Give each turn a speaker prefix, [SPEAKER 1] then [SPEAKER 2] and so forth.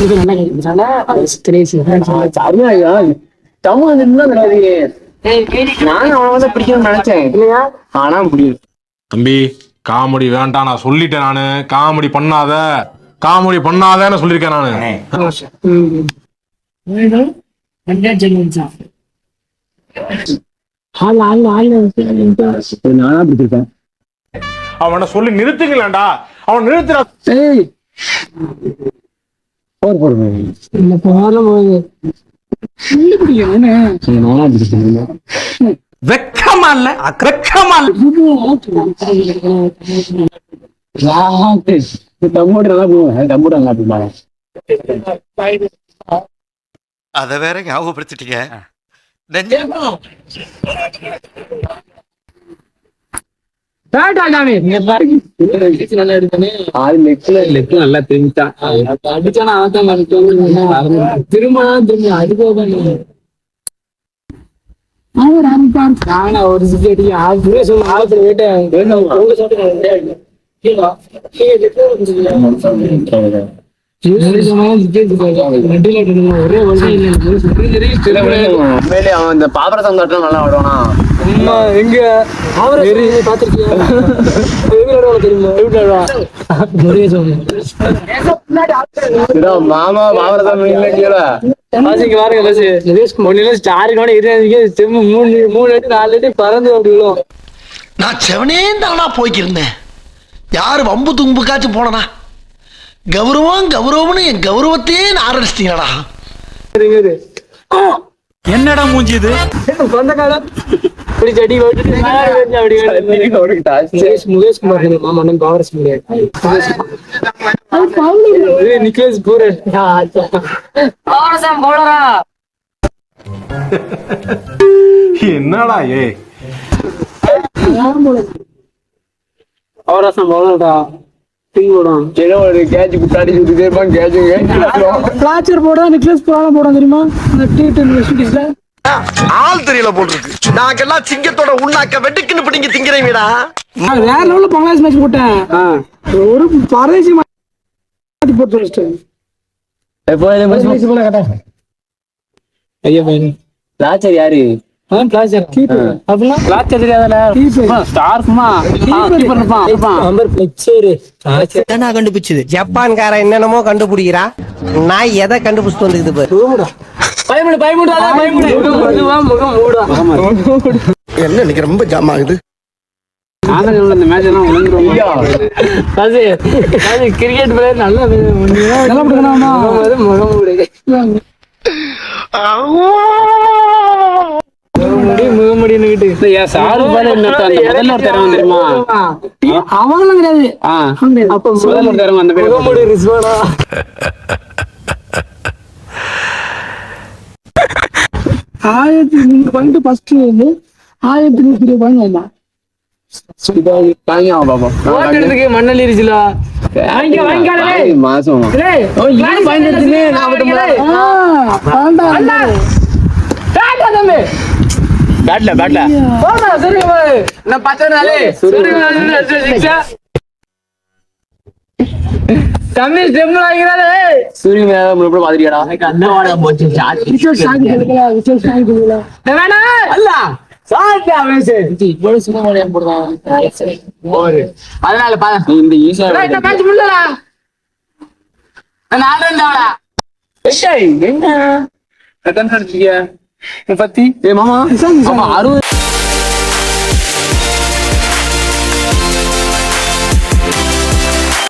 [SPEAKER 1] இது கேட்குறாங்க
[SPEAKER 2] தமிழ் நானும் அவனை வந்து பிடிக்கணும்னு நினைச்சேன் ஆனா முடியும்
[SPEAKER 3] தம்பி காமெடி வேண்டாம் நான் சொல்லிட்டேன் நானு. காமெடி பண்ணாத. காமெடி பண்ணாதேன்னு சொல்லியிருக்கேன் நானு. அவனை சொல்லி நிறுத்துங்களேன்டா. அவன் நிறுத்துறா.
[SPEAKER 2] ஏய். போர் போடுவேன் நானா பிடிச்சிருக்கேன்
[SPEAKER 4] வெக்கமா இல்ல? வெக்கமா இல்ல? அத வேற ஞாபகப்படுத்திட்டீங்க. நெஞ்ச
[SPEAKER 1] நல்லா
[SPEAKER 2] தெரிஞ்சுட்டான்.
[SPEAKER 1] அடிச்சானா திரும்ப திரும்ப அடிப்போம் அவர் ஆரம்பிப்பான் நானா ஒரு சிட்டி அடி ஆறு சொல்லு ஆறு வேட்டேன் ஒரே வழி
[SPEAKER 2] உண்மையிலே அவன் இந்த பாபரசம் தட்டம் நல்லா விடுவானா
[SPEAKER 1] எங்க? அவரு பாத்திருக்கியா தெரியுமா?
[SPEAKER 2] மாமா பாபரசம் இல்லை கீழே.
[SPEAKER 1] பாருங்க லட்சு திரும்ப மூணு மூணு அடி நாலு அடி பறந்து அப்படி விழும்
[SPEAKER 4] நான் செவனே தானா போய்க்கிருந்தேன். யாரு வம்பு தும்புக்காச்சும் போனனா? கௌரவம் கௌரவம்னு என் கௌரவத்தையே ஆரம்பிச்சிட்டீங்களா
[SPEAKER 1] இருக்குது
[SPEAKER 4] என்னடா மூஞ்சி இது?
[SPEAKER 1] சொந்த காலம் இப்படி செடி போட்டு அப்படி முகேஷ் முகேஷ் குமார் மாமா நம்ம பவரஸ் முடியாது நிக்கலேஸ் பூரன்
[SPEAKER 3] என்னடா ஏய்
[SPEAKER 1] பவரசம் பவரடா டீ போடும்
[SPEAKER 2] ஏதோ ஒரு கேட்ச் குட்டாடி சுத்திட்டே இருப்பான் கேட்ச் கேட்ச்
[SPEAKER 1] பிளாச்சர் போட நிக்கலேஸ் போடாம போடும் தெரியுமா? இந்த டி டென் யூனிவர்சிட்டிஸ்ல
[SPEAKER 4] ஆள் தெரியல போட்டுருக்கு. நாங்கெல்லாம் சிங்கத்தோட உண்ணாக்க வெட்டுக்குன்னு பிடிங்க திங்கிறீங்கடா
[SPEAKER 1] நான் வேற லெவல்ல பங்களாதேஷ் மேட்ச் போட்டேன். ஒரு பரதேசி மாத்தி போட்டு வச்சிட்டேன் ஐயா பையன்.
[SPEAKER 2] யாரு?
[SPEAKER 1] பிளாச்சர் தெரியாதல ஸ்டார்ஸ்மா கீப்பர் இருப்பான் இருப்பான் நம்பர் பிளேயர்
[SPEAKER 5] என்ன கண்டுபிடிச்சது? ஜப்பான்காரன் என்னென்னமோ கண்டுபிடிக்கிறா நான் எதை கண்டுபிடிச்சிட்டு வந்துக்குது
[SPEAKER 1] பயமுடு பயமுடு பயமுடு. முகம் முகம் மூடா.
[SPEAKER 4] என்ன இன்னைக்கு ரொம்ப ஜாம் ஆகுது?
[SPEAKER 1] கிரிக்கெட் பிளேயர் நல்ல முகம் மூடு முடி. முகமுடி நிக்கிட்டு
[SPEAKER 2] சாரு பாரு முதல்ல ஒரு தரம் தெரியுமா
[SPEAKER 1] அவங்களும் கிடையாது அப்ப
[SPEAKER 2] முதல்ல ஒரு தரம் அந்த பேர்
[SPEAKER 1] முகமுடி ரிஸ்வானா ஆயிரத்தி மூணு பாயிண்ட் ஃபர்ஸ்ட் வந்து. ஆயிரத்தி நூத்தி இருபது பாயிண்ட் வந்தான்
[SPEAKER 2] தாங்க அவன் பாப்போம்
[SPEAKER 1] செம்மல் ஆகிறாரே
[SPEAKER 2] சூரிய மேல முழுப்பட மாதிரியாடா.
[SPEAKER 1] அல்ல. சாப்பிட்டா இவ்வளவு சும்மா மழையா போடுவான் அதனால பா
[SPEAKER 2] இந்த ஈசா
[SPEAKER 1] இந்த மேட்ச் முடியலடா நான் ஆடு வந்தாவடா
[SPEAKER 2] என்ன? எத்தனை அடிச்சிருக்கிய முப்பத்தி ஏ மாமா. ஆமா அறுபது